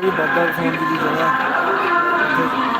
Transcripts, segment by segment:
ਜੀ ਬਾਬਾ ਸੋਨ ਜੀ ਦੀ ਜਗ੍ਹਾ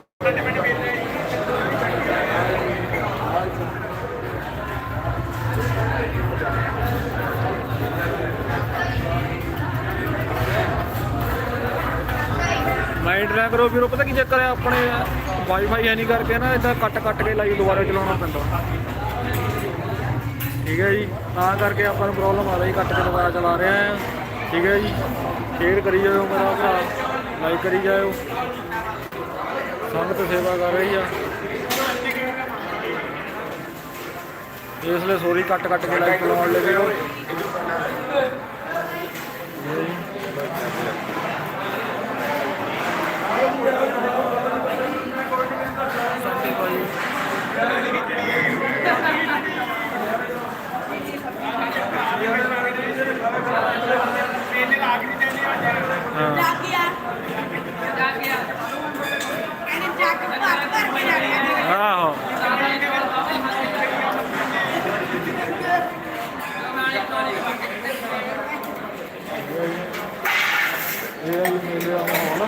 ਨਾ ਕਰੋ ਵੀਰੋ, ਪਤਾ ਕੀ ਚੱਕਰ ਹੈ ਆਪਣੇ ਵਾਈਫਾਈ ਹੈ ਨਹੀਂ ਕਰਕੇ ਨਾ ਇਦਾਂ ਕੱਟ ਕੱਟ ਕੇ ਲਾਈਵ ਦੁਬਾਰਾ ਚਲਾਉਣਾ ਪੈਂਦਾ। ਠੀਕ ਹੈ ਜੀ, ਤਾਂ ਕਰਕੇ ਆਪਾਂ ਨੂੰ ਪ੍ਰੋਬਲਮ ਆ ਰਹੀ, ਕੱਟ ਕੇ ਦੁਬਾਰਾ ਚਲਾ ਰਹੇ ਆ ਠੀਕ ਹੈ ਜੀ ਸ਼ੇਅਰ ਕਰੀ ਜਾਓ ਮੇਰਾ ਭਰਾ ਲਾਈਕ ਕਰੀ ਜਾਓ ਸੰਗਤ ਸੇਵਾ ਕਰ ਰਹੀ ਆ। ਇਸ ਲਈ ਸੋਰੀ ਕੱਟ ਕੱਟ ਕੇ ਲਾਈਵ ਚਲਾਉਣ ਲੱਗੇ ਹੋ ਸੰਤੀ ਭਾਈ ਹਾਂ ਜਾਗਿਆ ਜਾਗਿਆ ਕਹਿੰਦੇ ਜੱਗ ਭਰ ਭਰ ਕੇ ਜਾਗਿਆ ਆਹੋ ਇਹ ਆ ਜੀ ਮੇਲੇ ਦਾ ਮਾਹੌਲ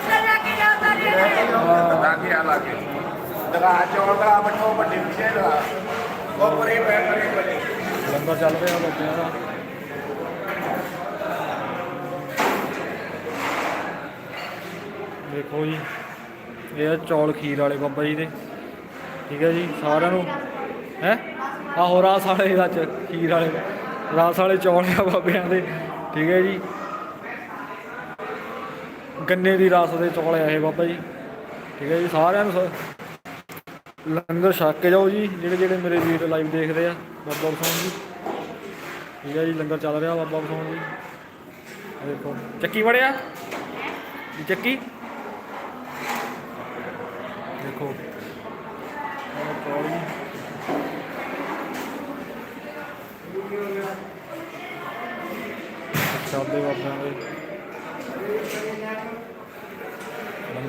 ਲੰਗਰ ਕੇ ਜਾਉਂਦਾ ਜੀ ਕੀ ਆ ਕੇ ਦਗਾ ਚੌਲ ਦਾ ਵੱਡੇ ਪਿੱਛੇ ਦਾ ਉਹ ਪਰੇ ਪੈ, ਪਰੇ ਪਰੇ ਲੰਗਰ ਚੱਲ ਰਿਹਾ ਬੱਚਿਆਂ ਦਾ। ਦੇਖੋ ਜੀ, ਇਹ ਆ ਚੌਲ ਖੀਰ ਵਾਲੇ ਬਾਬਾ ਜੀ ਦੇ। ਠੀਕ ਹੈ ਜੀ, ਸਾਰਿਆਂ ਨੂੰ। ਹੈ? ਆਹੋ, ਰਾਸ ਵਾਲੇ ਦਾ ਖੀਰ ਵਾਲੇ। ਰਾਸ ਵਾਲੇ ਚੌਲ ਆ ਬਾਬਿਆਂ ਦੇ। ਠੀਕ ਹੈ ਜੀ। ਗੰਨੇ ਦੀ ਰਸ ਦੇ ਚੌਲ ਆਏ ਇਹ ਬਾਬਾ ਜੀ। ਠੀਕ ਹੈ ਜੀ, ਸਾਰਿਆਂ ਨੂੰ ਸ- ਲੰਗਰ ਛਕ ਕੇ ਜਾਓ ਜੀ, ਜਿਹੜੇ ਜਿਹੜੇ ਮੇਰੇ ਵੀਰ ਲਾਈਵ ਦੇਖਦੇ ਆ, ਬਾਬਾ ਬਸੌਣ ਜੀ। ਠੀਕ ਹੈ ਜੀ, ਲੰਗਰ ਚੱਲ ਰਿਹਾ ਬਾਬਾ ਬਸੌਣ ਜੀ। ਦੇਖੋ, ਚੱਕੀ ਵੜਿਆ? ਜੀ ਚੱਕੀ? ਦੇਖੋ। ਆਹ ਚੌਲ ਦੇ।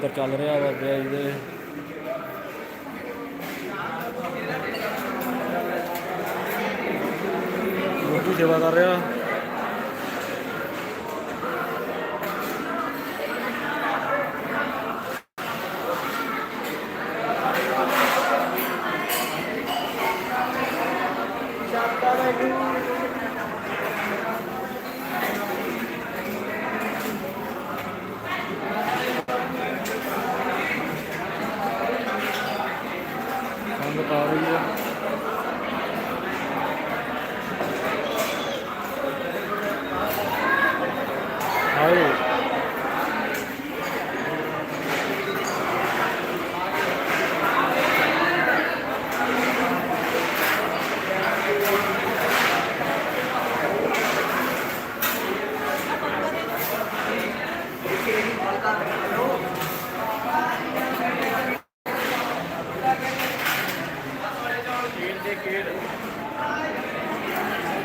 ਲੰਗਰ ਚੱਲ ਰਿਹਾ ਬਾਬਿਆਂ ਜੀ ਦੇ ਰੋਟੀ ਸੇਵਾ ਕਰ ਰਿਹਾ ਸੰਗਤ ਆ ਰਹੀ ਹੈ ਹਾਏ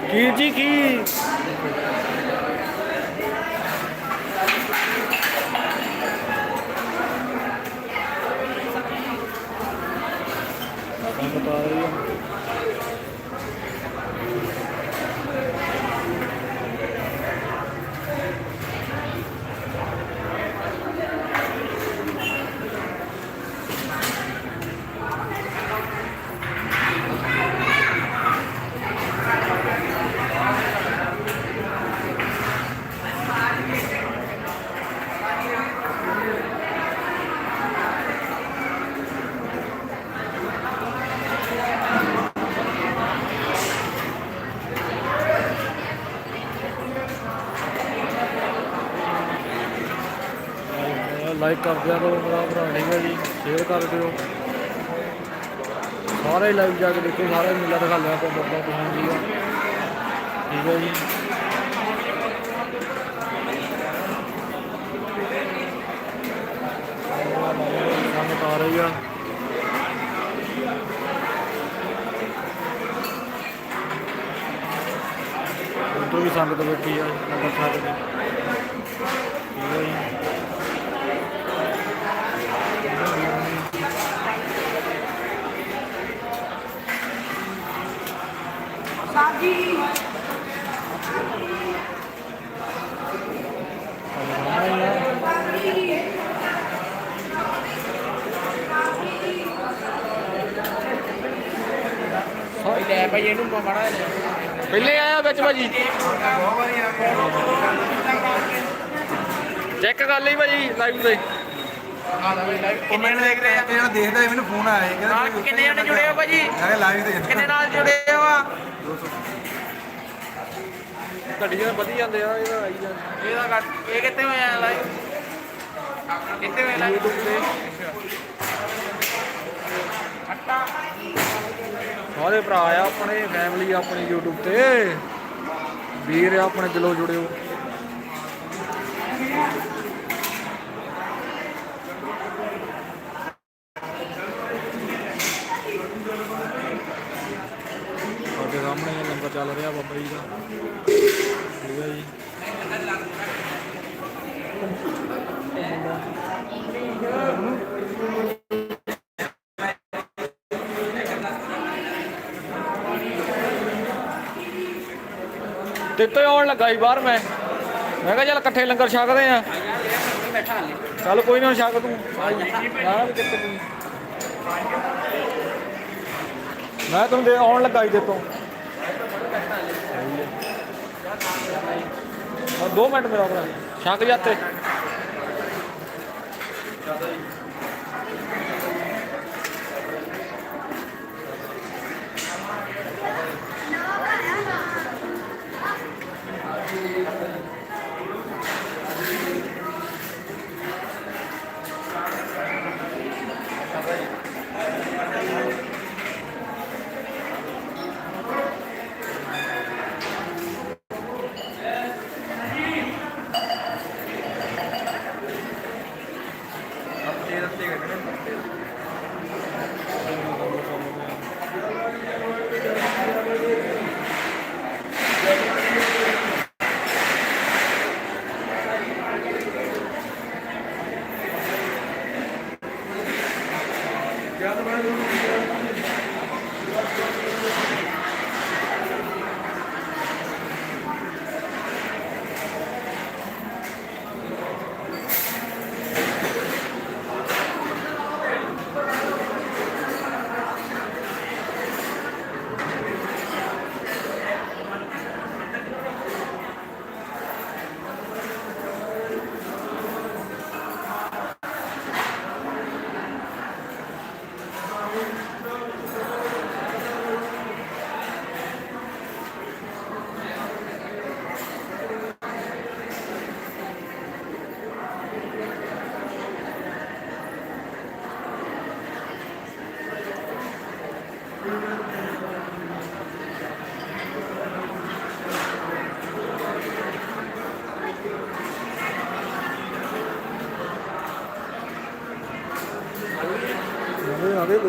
ਕੀਰ ਜੀ ਕੀ ਲਾਈਕ ਕਰ ਦਿਆ ਕਰੋ ਮੇਰਾ ਭਰਾ ਠੀਕ ਹੈ ਜੀ ਸ਼ੇਅਰ ਕਰ ਦਿਓ। ਸਾਰੇ ਲਾਈਵ ਜਾ ਕੇ ਦੇਖੋ, ਸਾਰੇ ਮੇਲਾ ਦਿਖਾ ਲਿਆ ਆਪਾਂ ਬਾਬਾ ਬਸੰਤ ਜੀ ਦਾ। ਠੀਕ ਹੈ ਜੀ। ਸੰਗਤ ਆ ਰਹੀ ਆ। ਉਧਰ ਵੀ ਸੰਗਤ ਬੈਠੀ ਆ ਨੰਬਰ ਛੱਡ ਕੇ। ਠੀਕ ਹੈ ਜੀ। ਸਾਜੀ ਲੈ ਭਾਈ ਇਹਨੂੰ ਮਾੜਾ ਪਹਿਲੇ ਆਇਆ ਵਿੱਚ ਭਾਜੀ। ਚੈੱਕ ਕਰ ਲਈ ਭਾਜੀ ਲਾਈਵ ਤੇ। ਕਿੰਨੇ ਨੇ ਦੇਖ ਰਹੇ ਆ? ਜਿਹੜਾ ਦੇਖਦਾ ਮੈਨੂੰ ਫੋਨ ਆਇਆ ਕਹਿੰਦਾ ਕਿੰਨੇ ਜਣੇ ਜੁੜੇ ਹੋ ਭਾਜੀ? ਮੈਂ ਲਾਈਵ ਤੇ ਕਿੰਨੇ ਨਾਲ ਜੁੜੇ ਹੋ ਆ? ਘੜੀਆਂ ਵਧੀ ਜਾਂਦੇ ਆ ਇਹਦਾ ਆਈ ਜਾਂਦੇ ਇਹਦਾ ਕੱਟ ਇਹ ਕਿੱਥੇ ਹੋਇਆ ਲਾਈਵ ਕਿੱਥੇ ਹੋਇਆ ਲਾਈਵ ਤੇ। ਅੱਟਾ ਸਾਰੇ ਭਰਾ ਆ ਆਪਣੇ ਫੈਮਿਲੀ ਆਪਣੀ YouTube ਤੇ। ਵੀਰ ਆ ਆਪਣੇ ਦਿਲੋਂ ਜੁੜਿਓ ਸਾਡੇ ਸਾਹਮਣੇ ਇਹ ਲੰਗਰ ਚੱਲ ਰਿਹਾ ਬਾਬਾ ਜੀ ਦਾ। ਠੀਕ ਹੈ ਜੀ। ਤੇ ਆਉਣ ਲੱਗਾ ਸੀ ਬਾਹਰ ਮੈਂ। ਮੈਂ ਕਿਹਾ ਚੱਲ ਇਕੱਠੇ ਲੰਗਰ ਛਕਦੇ ਆ ਚੱਲ ਕੋਈ ਨਾ ਛਕ ਤੂੰ। ਆ ਵੀ ਕਿੱਥੇ ਤੂੰ। ਮੈਂ ਤੈਨੂੰ ਦੇ ਆਉਣ ਲੱਗਾ ਸੀ ਤੇ। ਤੋਂ 2 ਮਿੰਟ ਮੇਰਾ ਆਪਣਾ ਛਕ ਜਾਤੇ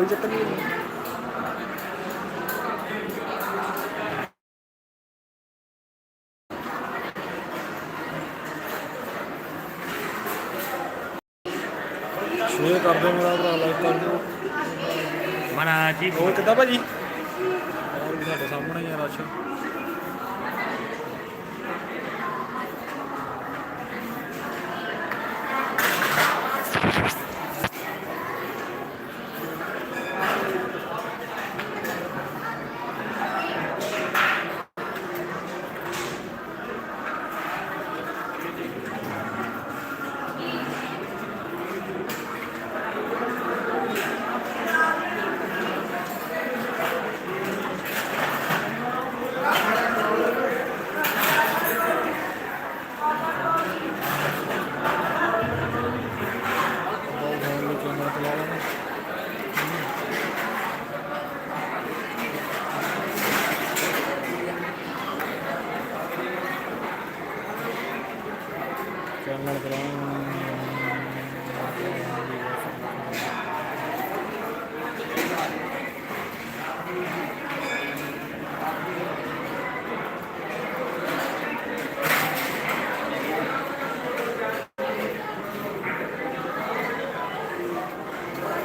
ਚੱਕਰ ਨਹੀਂ ਸ਼ੇਅਰ ਕਰ ਦਿਓ ਮੇਰਾ ਭਰਾ ਲਾਈਕ ਕਰ ਦਿਓ। ਮਨਾ ਜੀ ਹੋਰ ਕਿੱਦਾਂ ਭਾਜੀ? ਹੋਰ ਵੀ ਸਾਡੇ ਸਾਹਮਣੇ ਹੀ ਆ ਰਸ਼। கன்னடத்தில்